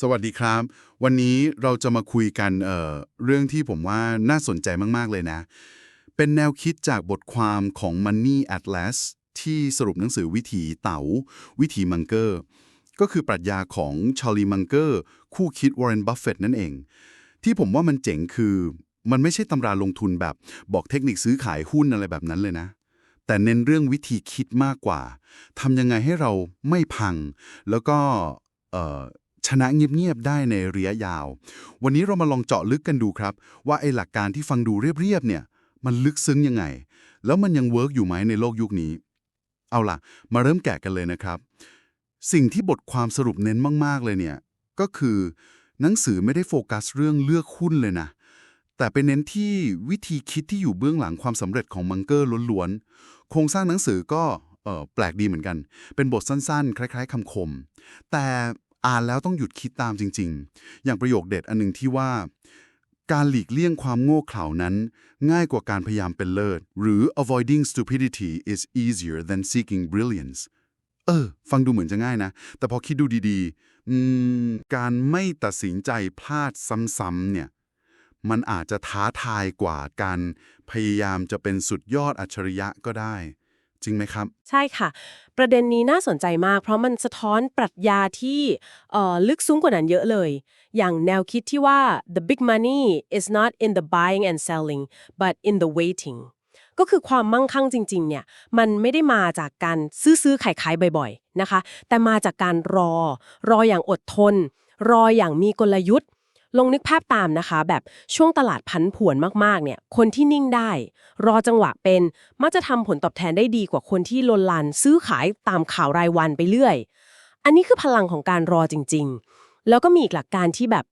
สวัสดีครับ วันนี้เราจะมาคุยกันเอ่อเรื่องที่ผมว่าน่าสนใจมาก ๆ เลยนะ เป็นแนวคิดจากบทความของ Money Atlas ที่สรุปหนังสือวิถีเต๋า วิถีมังเกอร์ ก็คือปรัชญาของชาลีมังเกอร์ คู่คิดวอร์เรนบัฟเฟตนั่นเอง ที่ผมว่ามันเจ๋งคือมันไม่ใช่ตำราลงทุนแบบบอกเทคนิคซื้อขายหุ้นอะไรแบบนั้นเลยนะ แต่เน้นเรื่องวิธีคิดมากกว่าทำยังไงให้เราไม่พัง แล้วก็เอ่อ ชนะเงียบๆได้ในระยะยาว วันนี้เรามาลองเจาะลึกกันดูครับ ว่าไอ้หลักการที่ฟังดูเรียบๆเนี่ย มันลึกซึ้งยังไง แล้วมันยังเวิร์กอยู่ไหมในโลกยุคนี้ เอาล่ะ มาเริ่มแกะกันเลยนะครับ สิ่งที่บทความสรุปเน้นมากๆเลยเนี่ย ก็คือ หนังสือไม่ได้โฟกัสเรื่องเลือกหุ้นเลยนะ แต่ไปเน้นที่วิธีคิดที่อยู่เบื้องหลังความสำเร็จของมังเกอร์ล้วนๆ โครงสร้างหนังสือก็แปลกดีเหมือนกัน เป็นบทสั้นๆ คล้าย ๆคำคม แต่ อ่านแล้วต้องหยุดคิดตามจริง ๆ อย่างประโยคเด็ดอันหนึ่งที่ว่า การหลีกเลี่ยงความโง่เขลานั้น ง่ายกว่าการพยายามเป็นเลิศ หรือ avoiding stupidity is easier than seeking brilliance เออ ฟังดูเหมือนจะง่ายนะ แต่พอคิดดูดีๆการไม่ตัดสินใจพลาดซ้ำๆเนี่ย มันอาจจะท้าทายกว่าการพยายามจะเป็นสุดยอดอัจฉริยะก็ได้ จริงไหมครับ ใช่ค่ะ ประเด็นนี้น่าสนใจมาก เพราะมันสะท้อนปรัชญาที่ลึกซึ้งกว่านั้นเยอะเลย อย่างแนวคิดที่ว่า the big money is not in the buying and selling but in the waiting ก็คือความมั่งคั่งจริง ๆ เนี่ย มันไม่ได้มาจากการซื้อซื้อขายขายบ่อย ๆ นะคะ แต่มาจากการรอ รออย่างอดทน รออย่างมีกลยุทธ์ ลองนึกภาพตามนะคะ แบบช่วงตลาดพันผวนมากๆ เนี่ย คนที่นิ่งได้ รอจังหวะเป็น มักจะทำผลตอบแทนได้ดีกว่าคนที่ลนลานซื้อขายตามข่าวรายวันไปเรื่อย อันนี้คือพลังของการรอจริง ๆ แล้วก็มีอีกหลักการที่แบบ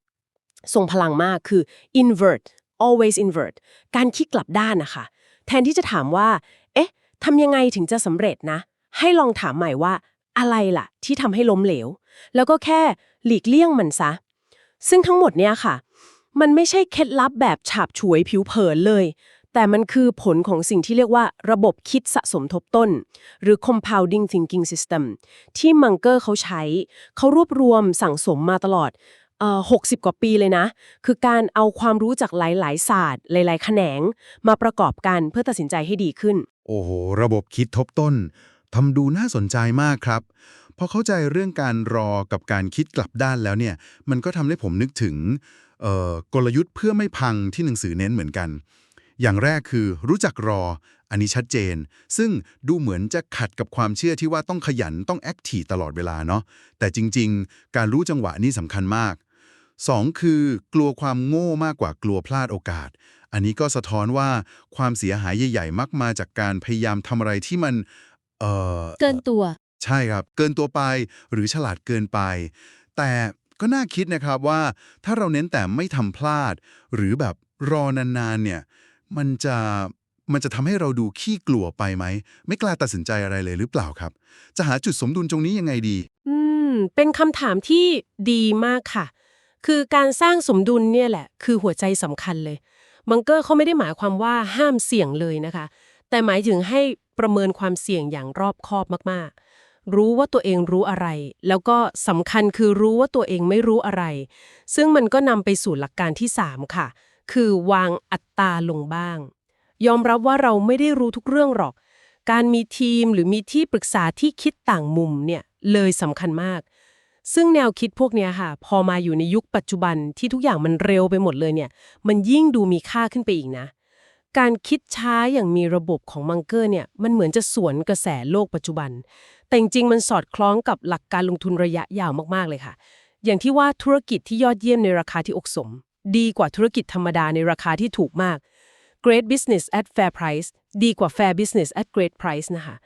ทรงพลังมากคือ invert always invert การคิดกลับด้านนะคะ แทนที่จะถามว่า เอ๊ะทำยังไงถึงจะสำเร็จนะ ให้ลองถามใหม่ว่าอะไรล่ะ ที่ทำให้ล้มเหลว แล้วก็แค่หลีกเลี่ยงมันซะ ซึ่งทั้งหมดเนี่ยค่ะ มันไม่ใช่เคล็ดลับแบบฉาบฉวยผิวเผินเลย แต่มันคือผลของสิ่งที่เรียกว่าระบบคิดสะสมทบต้น หรือ compounding thinking system ที่มังเกอร์เขาใช้ เขารวบรวมสั่งสมมาตลอดเอ่อ60กว่าปีเลยนะ คือการเอาความรู้จากหลาย ๆ ศาสตร์ หลาย ๆ แขนง มาประกอบกันเพื่อตัดสินใจให้ดีขึ้น โอ้โห ระบบคิดทบต้นทำดูน่าสนใจมากครับ อเข้าใจเรื่องการรอกับการคิดกลับด้านแล้วเนี่ย มันก็ทำให้ผมนึกถึงกลยุทธ์เพื่อไม่พังที่หนังสือเน้นเหมือนกัน อย่างแรกคือรู้จักรอ อันนี้ชัดเจน ซึ่งดูเหมือนจะขัดกับความเชื่อที่ว่าต้องขยันต้องแอคทีฟตลอดเวลาเนาะ แต่จริง ๆ การรู้จังหวะนี่สำคัญมากสองคือกลัวความโง่มากกว่ากลัวพลาดโอกาส อันนี้ก็สะท้อนว่าความเสียหายใหญ่ ๆ มักมาจากการพยายามทำอะไรที่มันเเกินตัว ใช่ครับ เกินตัวไปหรือฉลาดเกินไป แต่ก็น่าคิดนะครับว่าถ้าเราเน้นแต่ไม่ทำพลาด หรือแบบรอนานๆเนี่ยมันจะมันจะทำให้เราดูขี้กลัวไปไหม ไม่กล้าตัดสินใจอะไรเลยหรือเปล่าครับ จะหาจุดสมดุลตรงนี้ยังไงดี อืม เป็นคำถามที่ดีมากค่ะ คือการสร้างสมดุลเนี่ยแหละ คือหัวใจสำคัญเลย บังเกอร์เขาไม่ได้หมายความว่าห้ามเสี่ยงเลยนะคะ แต่หมายถึงให้ประเมินความเสี่ยงอย่างรอบคอบมากๆ รู้ว่าตัวเองรู้อะไร แล้วก็สำคัญคือรู้ว่าตัวเองไม่รู้อะไร ซึ่งมันก็นำไปสู่หลักการที่ 3 ค่ะ คือวางอัตราลงบ้าง ยอมรับว่าเราไม่ได้รู้ทุกเรื่องหรอก การมีทีมหรือมีที่ปรึกษาที่คิดต่างมุมเนี่ยเลยสำคัญมาก ซึ่งแนวคิดพวกนี้ค่ะ พอมาอยู่ในยุคปัจจุบันที่ทุกอย่างมันเร็วไปหมดเลยเนี่ย มันยิ่งดูมีค่าขึ้นไปอีกนะ การคิดช้าอย่างมีระบบของมังเกอร์เนี่ยมันเหมือนจะสวนกระแสโลกปัจจุบัน แต่จริงๆมันสอดคล้องกับหลักการลงทุนระยะยาวมากๆเลยค่ะ อย่างที่ว่าธุรกิจที่ยอดเยี่ยมในราคาที่อกสม ดีกว่าธุรกิจธรรมดาในราคาที่ถูกมาก Great business at fair price ดีกว่า fair business at great price นะคะ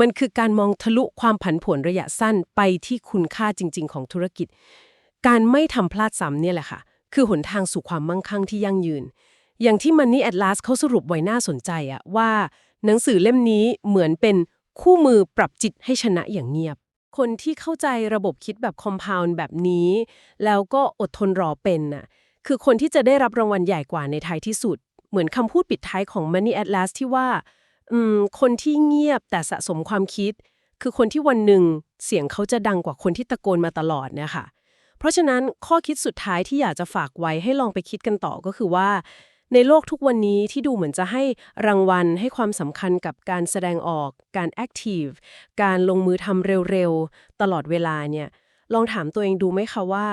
มันคือการมองทะลุความผันผวนระยะสั้นไปที่คุณค่าจริง ๆ ของธุรกิจ การไม่ทำพลาดซ้ำเนี่ยแหละค่ะ คือหนทางสู่ความมั่งคั่งที่ยั่งยืน อย่างที่ Money Atlas เขาสรุปไว้น่าสนใจอะว่า หนังสือเล่มนี้เหมือนเป็นคู่มือปรับจิตให้ชนะอย่างเงียบ คนที่เข้าใจระบบคิดแบบ compound แบบนี้ แล้วก็อดทนรอเป็นน่ะคือคนที่จะได้รับรางวัลใหญ่กว่าในท้ายที่สุด เหมือนคำพูดปิดท้ายของ Money Atlas ที่ว่าอืมคนที่เงียบแต่สะสมความคิด คือคนที่วันหนึ่งเสียงเขาจะดังกว่าคนที่ตะโกนมาตลอดเนี่ยค่ะ เพราะฉะนั้นข้อคิดสุดท้ายที่อยากจะฝากไว้ให้ลองไปคิดกันต่อก็คือว่า ในโลกทุกวันนี้ที่ดูเหมือนจะให้รางวัลให้ความสำคัญกับการแสดงออก การแอคทีฟ การลงมือทำเร็วๆ ตลอดเวลาเนี่ย ลองถามตัวเองดูไหมคะว่า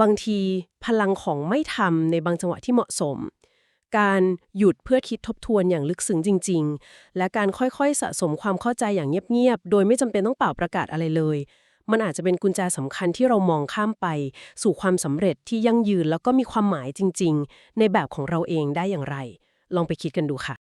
บางทีพลังของไม่ทำในบางจังหวะที่เหมาะสม การหยุดเพื่อคิดทบทวนอย่างลึกซึ้งจริง ๆ และการค่อยๆ สะสมความเข้าใจอย่างเงียบๆ โดยไม่จำเป็นต้องเป่าประกาศอะไรเลย มันอาจจะเป็นกุญแจสำคัญที่เรามองข้ามไป สู่ความสำเร็จที่ยั่งยืนแล้วก็มีความหมายจริง ๆ ในแบบของเราเองได้อย่างไร ลองไปคิดกันดูค่ะ